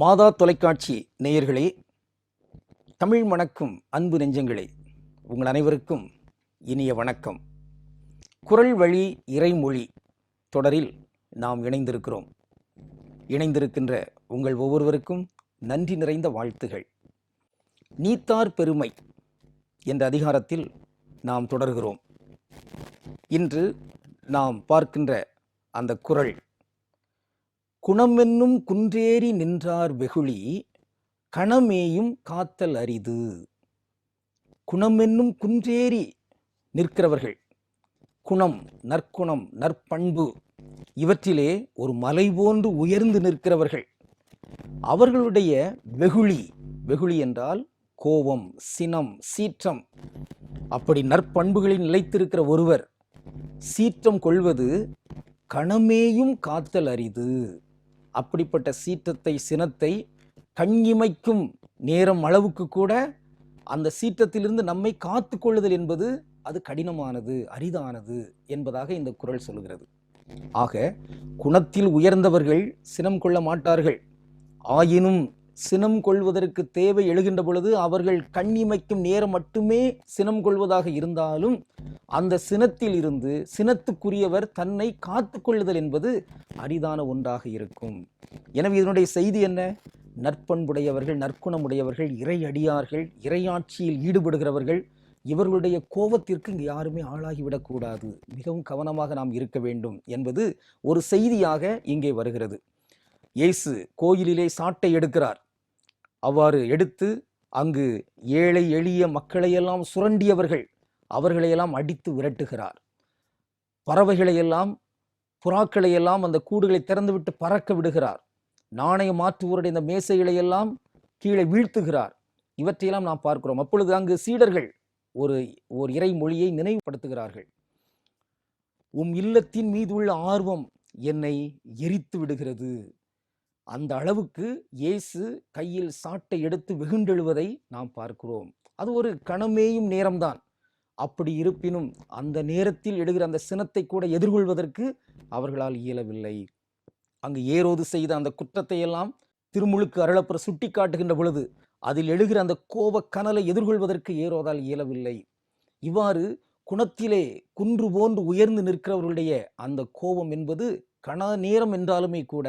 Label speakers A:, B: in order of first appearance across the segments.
A: மாதா தொலைக்காட்சி நேயர்களே தமிழ் வணக்கம் அன்பு நெஞ்சங்களே உங்கள் அனைவருக்கும் இனிய வணக்கம். குரல் வழி இறைமொழி தொடரில் நாம் இணைந்திருக்கிறோம். இணைந்திருக்கின்ற உங்கள் ஒவ்வொருவருக்கும் நன்றி நிறைந்த வாழ்த்துகள். நீத்தார் பெருமை என்ற அதிகாரத்தில் நாம் தொடர்கிறோம். இன்று நாம் பார்க்கின்ற அந்த குரல் குணமென்னும் குன்றேறி நின்றார் வெகுளி கணமேயும் காத்தல் அரிது. குணமென்னும் குன்றேறி நிற்கிறவர்கள் குணம் நற்குணம் நற்பண்பு இவற்றிலே ஒரு மலை போன்று உயர்ந்து நிற்கிறவர்கள். அவர்களுடைய வெகுளி வெகுளி என்றால் கோபம் சினம் சீற்றம். அப்படி நற்பண்புகளில் நிலைத்திருக்கிற ஒருவர் சீற்றம் கொள்வது கணமேயும் காத்தல் அரிது. அப்படிப்பட்ட சீற்றத்தை சினத்தை கண்ணிமைக்கும் நேரம் அளவுக்கு கூட அந்த சீற்றத்திலிருந்து நம்மை காத்து கொள்ளுதல் என்பது அது கடினமானது அரிதானது என்பதாக இந்த குரல் சொல்கிறது. ஆக குணத்தில் உயர்ந்தவர்கள் சினம் கொள்ள மாட்டார்கள். ஆயினும் சினம் கொள்வதற்கு தேவை எழுகின்ற பொழுது அவர்கள் கண்ணிமைக்கும் நேரம் மட்டுமே சினம் கொள்வதாக இருந்தாலும் அந்த சினத்தில் இருந்து சினத்துக்குரியவர் தன்னை காத்து கொள்ளுதல் என்பது அரிதான ஒன்றாக இருக்கும். எனவே இதனுடைய செய்தி என்ன? நற்பண்புடையவர்கள் நற்குணமுடையவர்கள் இறை அடியார்கள் இறையாட்சியில் ஈடுபடுகிறவர்கள் இவர்களுடைய கோபத்திற்கு இங்கு யாருமே ஆளாகிவிடக்கூடாது மிகவும் கவனமாக நாம் இருக்க வேண்டும் என்பது ஒரு செய்தியாக இங்கே வருகிறது. இயேசு கோயிலிலே சாட்டை எடுக்கிறார். அவ்வாறு எடுத்து அங்கு ஏழை எளிய மக்களையெல்லாம் சுரண்டியவர்கள் அவர்களையெல்லாம் அடித்து விரட்டுகிறார். பறவைகளையெல்லாம் புறாக்களையெல்லாம் அந்த கூடுகளை திறந்துவிட்டு பறக்க விடுகிறார். நாணய மாற்றுவோருடைய இந்த மேசைகளையெல்லாம் கீழே வீழ்த்துகிறார். இவற்றையெல்லாம் நாம் பார்க்கிறோம். அப்பொழுது அங்கு சீடர்கள் ஒரு ஒரு இறை மொழியை நினைவுபடுத்துகிறார்கள். உம் இல்லத்தின் மீது உள்ள ஆர்வம் என்னை எரித்து விடுகிறது. அந்த அளவுக்கு இயேசு கையில் சாட்டை எடுத்து வெகுண்டெழுவதை நாம் பார்க்கிறோம். அது ஒரு கணமேயும் நேரம்தான். அப்படி இருப்பினும் அந்த நேரத்தில் எடுகிற அந்த சினத்தை கூட எதிர்கொள்வதற்கு அவர்களால் இயலவில்லை. அங்கு ஏரோது செய்த அந்த குற்றத்தை எல்லாம் திருமுழுக்கு அருளப்புற சுட்டி காட்டுகின்ற பொழுது அதில் எழுகிற அந்த கோப கனலை எதிர்கொள்வதற்கு ஏரோதால் இயலவில்லை. இவ்வாறு குணத்திலே குன்று போன்று உயர்ந்து நிற்கிறவர்களுடைய அந்த கோபம் என்பது கண நேரம் என்றாலுமே கூட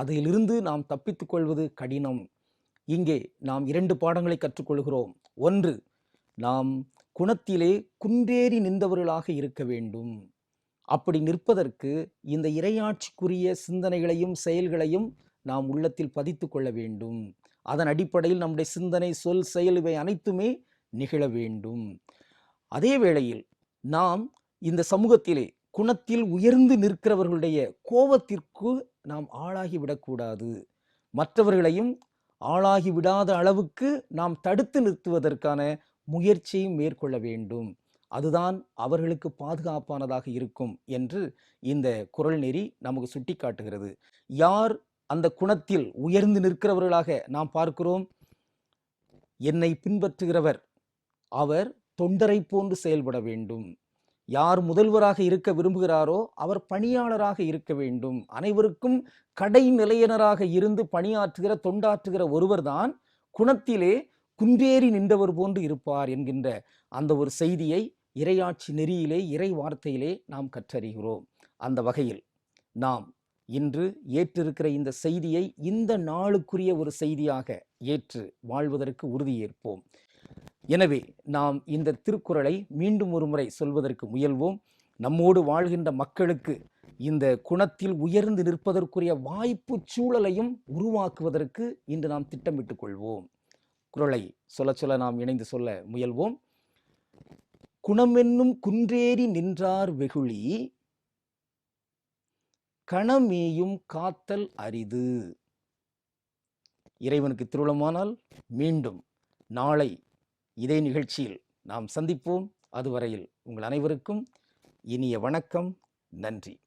A: அதிலிருந்து நாம் தப்பித்துக் கொள்வது கடினம். இங்கே நாம் இரண்டு பாடங்களை கற்றுக்கொள்கிறோம். ஒன்று நாம் குணத்திலே குன்றேறி நின்றவர்களாக இருக்க வேண்டும். அப்படி நிற்பதற்கு இந்த இரையாட்சிக்குரிய சிந்தனைகளையும் செயல்களையும் நாம் உள்ளத்தில் பதித்து கொள்ள வேண்டும். அதன் அடிப்படையில் நம்முடைய சிந்தனை சொல் செயல் இவை அனைத்துமே நிகழ வேண்டும். அதே வேளையில் நாம் இந்த சமூகத்திலே குணத்தில் உயர்ந்து நிற்கிறவர்களுடைய கோபத்திற்கு நாம் ஆளாகி விடக்கூடாது. மற்றவர்களையும் ஆளாகி விடாத அளவுக்கு நாம் தடுத்து நிறுத்துவதற்கான முயற்சியும் மேற்கொள்ள வேண்டும். அதுதான் அவர்களுக்கு பாதுகாப்பானதாக இருக்கும் என்று இந்த குரல் நெறி நமக்கு சுட்டிக்காட்டுகிறது. யார் அந்த குணத்தில் உயர்ந்து நிற்கிறவர்களாக நாம் பார்க்கிறோம்? என்னை பின்பற்றுகிறவர். அவர் தொண்டரை போன்று செயல்பட வேண்டும். யார் முதல்வராக இருக்க விரும்புகிறாரோ அவர் பணியாளராக இருக்க வேண்டும். அனைவருக்கும் கடை நிலையினராக இருந்து பணியாற்றுகிற தொண்டாற்றுகிற ஒருவர்தான் குணத்திலே குன்றேறி நின்றவர் போன்று இருப்பார் என்கின்ற அந்த ஒரு செய்தியை இறையாட்சி நெறியிலே இறை வார்த்தையிலே நாம் கற்றறிகிறோம். அந்த வகையில் நாம் இன்று ஏற்றிருக்கிற இந்த செய்தியை இந்த நாளுக்குரிய ஒரு செய்தியாக ஏற்று வாழ்வதற்கு உறுதியேற்போம். எனவே நாம் இந்த திருக்குறளை மீண்டும் ஒரு முறை சொல்வதற்கு முயல்வோம். நம்மோடு வாழ்கின்ற மக்களுக்கு இந்த குணத்தில் உயர்ந்து நிற்பதற்குரிய வாய்ப்பு சூழலையும் உருவாக்குவதற்கு இன்று நாம் திட்டமிட்டுக் கொள்வோம். குரலை சொல்ல சொல்ல நாம் இணைந்து சொல்ல முயல்வோம். குணமென்னும் குன்றேறி நின்றார் வெகுளி கணமேயும் காத்தல் அரிது. இறைவனுக்கு திருளமானால் மீண்டும் நாளை இதே நிகழ்ச்சியில் நாம் சந்திப்போம். அதுவரையில் உங்கள் அனைவருக்கும் இனிய வணக்கம். நன்றி.